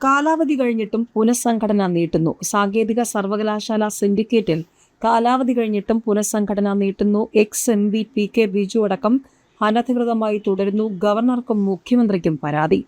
കാലാവധി കഴിഞ്ഞിട്ടും പുനഃസംഘടന നീട്ടുന്നു. സാങ്കേതിക സർവകലാശാല സിൻഡിക്കേറ്റിൽ കാലാവധി കഴിഞ്ഞിട്ടും പുനഃസംഘടന നീട്ടുന്നു. Ex M V P K Biju അടക്കം അനധികൃതമായി തുടരുന്നു. ഗവർണർക്കും മുഖ്യമന്ത്രിക്കും പരാതി.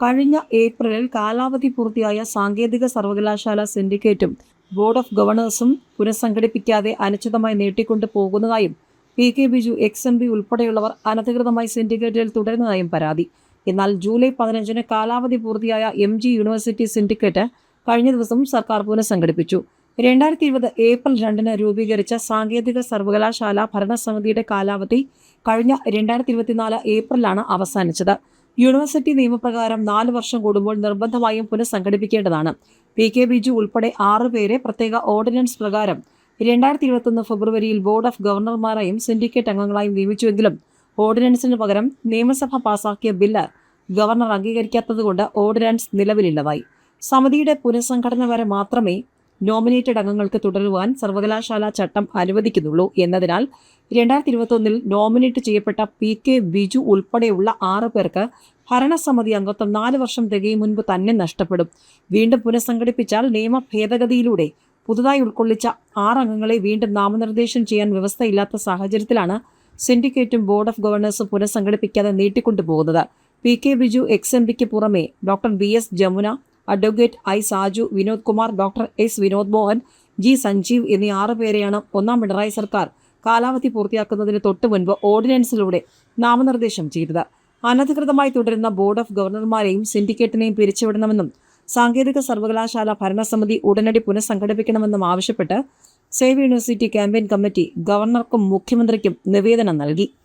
കഴിഞ്ഞ ഏപ്രിലിൽ കാലാവധി പൂർത്തിയായ സാങ്കേതിക സർവകലാശാല സിൻഡിക്കേറ്റും ബോർഡ് ഓഫ് ഗവർണേഴ്സും പുനഃസംഘടിപ്പിക്കാതെ അനിശ്ചിതമായി നീട്ടിക്കൊണ്ടു പോകുന്നതായും P K Biju ex M B ഉൾപ്പെടെയുള്ളവർ അനധികൃതമായി സിൻഡിക്കേറ്റിൽ തുടരുന്നതായും പരാതി. എന്നാൽ ജൂലൈ പതിനഞ്ചിന് കാലാവധി പൂർത്തിയായ എം ജി യൂണിവേഴ്സിറ്റി സിൻഡിക്കേറ്റ് കഴിഞ്ഞ ദിവസം സർക്കാർ പുനഃസംഘടിപ്പിച്ചു. രണ്ടായിരത്തി ഇരുപത് ഏപ്രിൽ രണ്ടിന് രൂപീകരിച്ച സാങ്കേതിക സർവകലാശാല ഭരണസമിതിയുടെ കാലാവധി കഴിഞ്ഞ രണ്ടായിരത്തി ഇരുപത്തിനാല് ഏപ്രിലാണ് അവസാനിച്ചത്. യൂണിവേഴ്സിറ്റി നിയമപ്രകാരം നാല് വർഷം കൂടുമ്പോൾ നിർബന്ധമായും പുനഃസംഘടിപ്പിക്കേണ്ടതാണ്. പി കെ ബിജു ഉൾപ്പെടെ ആറ് പേരെ പ്രത്യേക ഓർഡിനൻസ് പ്രകാരം രണ്ടായിരത്തി ഇരുപത്തൊന്ന് ഫെബ്രുവരിയിൽ ബോർഡ് ഓഫ് ഗവർണർമാരായും സിൻഡിക്കേറ്റ് അംഗങ്ങളായും നിയമിച്ചുവെങ്കിലും ഓർഡിനൻസിന് പകരം നിയമസഭ പാസാക്കിയ ബില്ല് ഗവർണർ അംഗീകരിക്കാത്തതുകൊണ്ട് ഓർഡിനൻസ് നിലവിലില്ലതായി സമിതിയുടെ പുനഃസംഘടന വരെ മാത്രമേ നോമിനേറ്റഡ് അംഗങ്ങൾക്ക് തുടരുവാൻ സർവകലാശാല ചട്ടം അനുവദിക്കുന്നുള്ളൂ എന്നതിനാൽ രണ്ടായിരത്തി ഇരുപത്തൊന്നിൽ നോമിനേറ്റ് ചെയ്യപ്പെട്ട പി കെ ബിജു ഉൾപ്പെടെയുള്ള ആറ് പേർക്ക് ഭരണസമിതി അംഗത്വം നാല് വർഷം തികയും മുൻപ് തന്നെ നഷ്ടപ്പെടും. വീണ്ടും പുനഃസംഘടിപ്പിച്ചാൽ നിയമ ഭേദഗതിയിലൂടെ പുതുതായി ഉൾക്കൊള്ളിച്ച ആറ് അംഗങ്ങളെ വീണ്ടും നാമനിർദ്ദേശം ചെയ്യാൻ വ്യവസ്ഥയില്ലാത്ത സാഹചര്യത്തിലാണ് സിൻഡിക്കേറ്റും ബോർഡ് ഓഫ് ഗവർണേഴ്സും പുനഃസംഘടിപ്പിക്കാതെ നീട്ടിക്കൊണ്ടുപോകുന്നത്. P K Biju ex M പിക്ക് പുറമെ doctor B S Jamuna advocate I Saju Vinod Kumar doctor S Vinod Mohan G Sanjeev എന്നീ ആറ് പേരെയാണ് ഒന്നാം പിണറായി സർക്കാർ കാലാവധി പൂർത്തിയാക്കുന്നതിന് തൊട്ടു മുൻപ് ഓർഡിനൻസിലൂടെ നാമനിർദ്ദേശം ചെയ്തത്. അനധികൃതമായി തുടരുന്ന ബോർഡ് ഓഫ് ഗവർണർമാരെയും സിൻഡിക്കേറ്റിനെയും പിരിച്ചുവിടണമെന്നും സാങ്കേതിക സർവകലാശാല ഭരണസമിതി ഉടനടി പുനഃസംഘടിപ്പിക്കണമെന്നും ആവശ്യപ്പെട്ട് സേവ് യൂണിവേഴ്സിറ്റി ക്യാമ്പയിൻ കമ്മിറ്റി ഗവർണർക്കും മുഖ്യമന്ത്രിക്കും നിവേദനം നൽകി